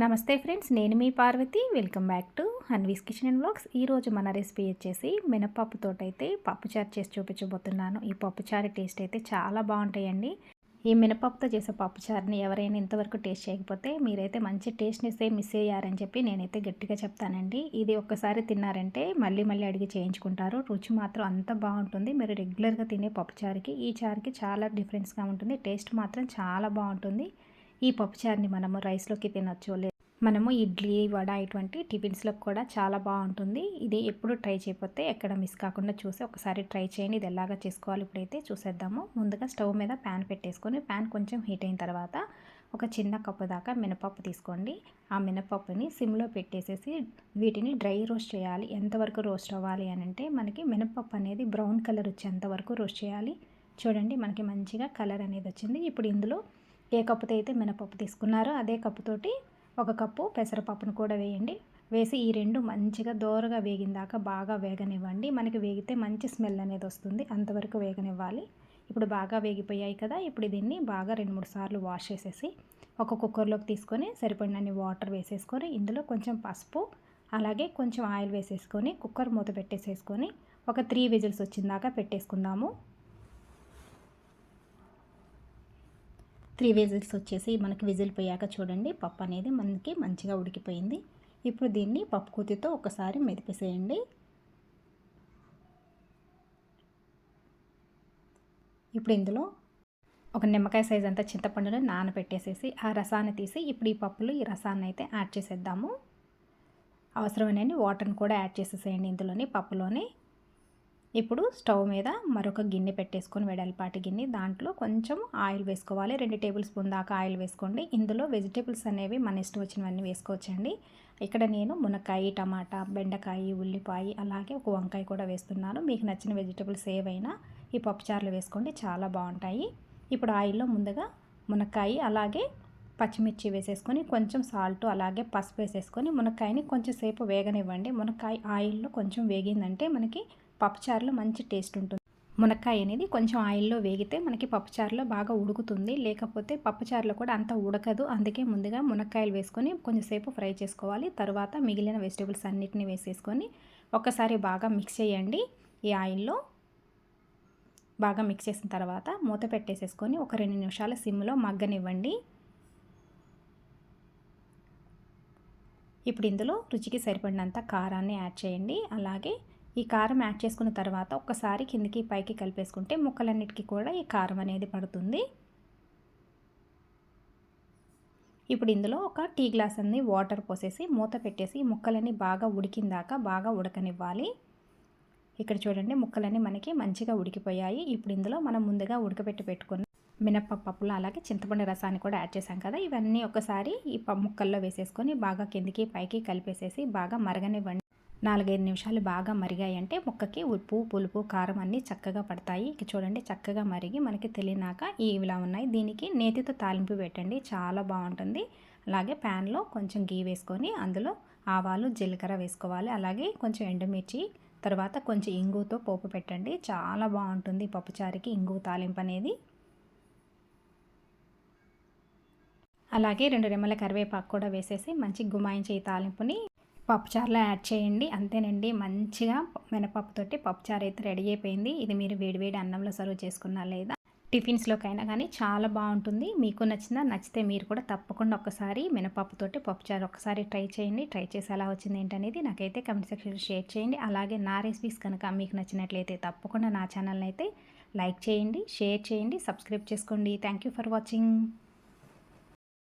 నమస్తే ఫ్రెండ్స్ నేను మీ Parvati. Welcome back to Hanvi's kitchen and blogs ఈరోజు మన రెసిపీ వచ్చేసి మినపప్పుతో అయితే పప్పుచారు చేసి చూపించబోతున్నాను. ఈ పప్పుచారు టేస్ట్ అయితే చాలా బాగుంటాయండి. ఈ మినపప్పుతో చేసే పప్పుచారుని ఎవరైనా ఇంతవరకు టేస్ట్ చేయకపోతే మీరైతే మంచి టేస్ట్ని ఇస్తే మిస్ అయ్యారని చెప్పి నేనైతే గట్టిగా చెప్తానండి. ఇది ఒక్కసారి తిన్నారంటే మళ్ళీ మళ్ళీ అడిగి చేయించుకుంటారు. రుచి మాత్రం అంత బాగుంటుంది. మీరు రెగ్యులర్గా తినే పప్పుచారుకి ఈ చారుకి చాలా డిఫరెన్స్గా ఉంటుంది. టేస్ట్ మాత్రం చాలా బాగుంటుంది. ఈ పప్పుచారుని మనము రైస్లోకి తినొచ్చు మనము ఇడ్లీ వడ ఇటువంటి టిఫిన్స్లో కూడా చాలా బాగుంటుంది. ఇది ఎప్పుడు ట్రై చేయకపోతే ఎక్కడ మిస్ కాకుండా చూసి ఒకసారి ట్రై చేయండి. ఇది ఎలాగా చేసుకోవాలి ఇప్పుడైతే చూసేద్దాము. ముందుగా స్టవ్ మీద ప్యాన్ పెట్టేసుకొని ప్యాన్ కొంచెం హీట్ అయిన తర్వాత ఒక చిన్న కప్పు దాకా మినపప్పు తీసుకోండి. ఆ మినపప్పుని సిమ్లో పెట్టేసేసి వీటిని డ్రై రోస్ట్ చేయాలి. ఎంతవరకు రోస్ట్ అవ్వాలి అని అంటే మనకి మినపప్పు అనేది బ్రౌన్ కలర్ వచ్చేంతవరకు రోస్ట్ చేయాలి. చూడండి మనకి మంచిగా కలర్ అనేది వచ్చింది. ఇప్పుడు ఇందులో ఏ కప్పుతో అయితే మినపప్పు తీసుకున్నారో అదే కప్పుతోటి ఒక కప్పు పెసరపప్పును కూడా వేయండి. వేసి ఈ రెండు మంచిగా దోరగా వేగిందాక బాగా వేగనివ్వండి. మనకి వేగితే మంచి స్మెల్ అనేది వస్తుంది. అంతవరకు వేగనివ్వాలి. ఇప్పుడు బాగా వేగిపోయాయి కదా ఇప్పుడు దీన్ని బాగా రెండు మూడు సార్లు వాష్ చేసేసి ఒక కుక్కర్లోకి తీసుకొని సరిపడినన్ని వాటర్ వేసేసుకొని ఇందులో కొంచెం పసుపు అలాగే కొంచెం ఆయిల్ వేసేసుకొని కుక్కర్ మూత పెట్టేసేసుకొని ఒక త్రీ విజిల్స్ వచ్చిందాక పెట్టేసుకుందాము. త్రీ విజిల్స్ వచ్చేసి మనకి విజిల్ పోయాక చూడండి. పప్పు అనేది మనకి మంచిగా ఉడికిపోయింది. ఇప్పుడు దీన్ని పప్పు కూతితో ఒకసారి మెదిపేసేయండి. ఇప్పుడు ఇందులో ఒక నిమ్మకాయ సైజ్ అంతా చింతపండును నానబెట్టేసేసి ఆ రసాన్ని తీసి ఇప్పుడు ఈ పప్పులు ఈ రసాన్ని అయితే యాడ్ చేసేద్దాము. అవసరమైన వాటర్ని కూడా యాడ్ చేసేసేయండి ఇందులోని పప్పులోని. ఇప్పుడు స్టవ్ మీద మరొక గిన్నె పెట్టేసుకొని వెడల్పాటి గిన్నె. దాంట్లో కొంచెం ఆయిల్ వేసుకోవాలి. రెండు టేబుల్ స్పూన్ దాకా ఆయిల్ వేసుకోండి. ఇందులో వెజిటేబుల్స్ అనేవి మన ఇష్టం వచ్చినవన్నీ వేసుకోవచ్చండి. ఇక్కడ నేను మునక్కాయ టమాటా బెండకాయ ఉల్లిపాయ అలాగే ఒక వంకాయ కూడా వేస్తున్నాను. మీకు నచ్చిన వెజిటేబుల్స్ ఏవైనా ఈ పప్పుచారులు వేసుకోండి. చాలా బాగుంటాయి. ఇప్పుడు ఆయిల్లో ముందుగా మునక్కాయ అలాగే పచ్చిమిర్చి వేసేసుకొని కొంచెం సాల్ట్ అలాగే పసుపు వేసేసుకొని మునక్కాయని కొంచెం సేపు వేగనివ్వండి. మునక్కాయ ఆయిల్లో కొంచెం వేగిందంటే మనకి పప్పుచారులో మంచి టేస్ట్ ఉంటుంది. మునక్కాయ అనేది కొంచెం ఆయిల్లో వేగితే మనకి పప్పుచారులో బాగా ఉడుకుతుంది. లేకపోతే పప్పుచారులో కూడా అంత ఉడకదు. అందుకే ముందుగా మునక్కాయలు వేసుకొని కొంచెంసేపు ఫ్రై చేసుకోవాలి. తర్వాత మిగిలిన వెజిటేబుల్స్ అన్నిటిని వేసేసుకొని ఒక్కసారి బాగా మిక్స్ చేయండి. ఈ ఆయిల్లో బాగా మిక్స్ చేసిన తర్వాత మూత పెట్టేసేసుకొని ఒక రెండు నిమిషాల సిమ్లో మగ్గనివ్వండి. ఇప్పుడు ఇందులో రుచికి సరిపడినంత కారాన్ని యాడ్ చేయండి. అలాగే ఈ కారం యాడ్ చేసుకున్న తర్వాత ఒక్కసారి కిందికి పైకి కలిపేసుకుంటే ముక్కలన్నిటికీ కూడా ఈ కారం అనేది పడుతుంది. ఇప్పుడు ఇందులో ఒక టీ గ్లాస్ అన్ని వాటర్ పోసేసి మూత పెట్టేసి ముక్కలన్నీ బాగా ఉడికిందాక బాగా ఉడకనివ్వాలి. ఇక్కడ చూడండి ముక్కలన్నీ మనకి మంచిగా ఉడికిపోయాయి. ఇప్పుడు ఇందులో మనం ముందుగా ఉడకబెట్టి పెట్టుకున్న మినప్పప్పు అలాగే చింతపండు రసాన్ని కూడా యాడ్ చేసాం కదా. ఇవన్నీ ఒకసారి ఈ ముక్కల్లో వేసేసుకొని బాగా కిందికి పైకి కలిపేసేసి బాగా మరగనివ్వండి. నాలుగైదు నిమిషాలు బాగా మరిగాయంటే ముక్కకి ఉప్పు పులుపు కారం అన్నీ చక్కగా పడతాయి. ఇక చూడండి చక్కగా మరిగి మనకి తెలియనాక ఇలా ఉన్నాయి. దీనికి నేతితో తాలింపు పెట్టండి. చాలా బాగుంటుంది. అలాగే ప్యాన్లో కొంచెం గీ వేసుకొని అందులో ఆవాలు జీలకర్ర వేసుకోవాలి. అలాగే కొంచెం ఎండుమిర్చి తర్వాత కొంచెం ఇంగుతో పోపు పెట్టండి. చాలా బాగుంటుంది పప్పుచారుకి ఇంగు తాలింపు అనేది. అలాగే రెండు రెమ్మల కరివేపాకు కూడా వేసేసి మంచి గుమాయించే ఈ తాలింపుని పప్పుచారులో యాడ్ చేయండి. అంతేనండి మంచిగా మినపప్పుతోటి పప్పుచారు అయితే రెడీ అయిపోయింది. ఇది మీరు వేడివేడి అన్నంలో సర్వ్ చేసుకున్నా లేదా టిఫిన్స్లోకైనా కానీ చాలా బాగుంటుంది. మీకు నచ్చిన నచ్చితే మీరు కూడా తప్పకుండా ఒకసారి మినపప్పుతోటి పప్పుచారు ఒకసారి ట్రై చేయండి. ట్రై చేసి ఎలా వచ్చింది ఏంటనేది నాకైతే కమెంట్ సెక్షన్లో షేర్ చేయండి. అలాగే నా రెసిపీస్ కనుక మీకు నచ్చినట్లయితే తప్పకుండా నా ఛానల్ని అయితే లైక్ చేయండి షేర్ చేయండి సబ్స్క్రైబ్ చేసుకోండి. Thank for watching.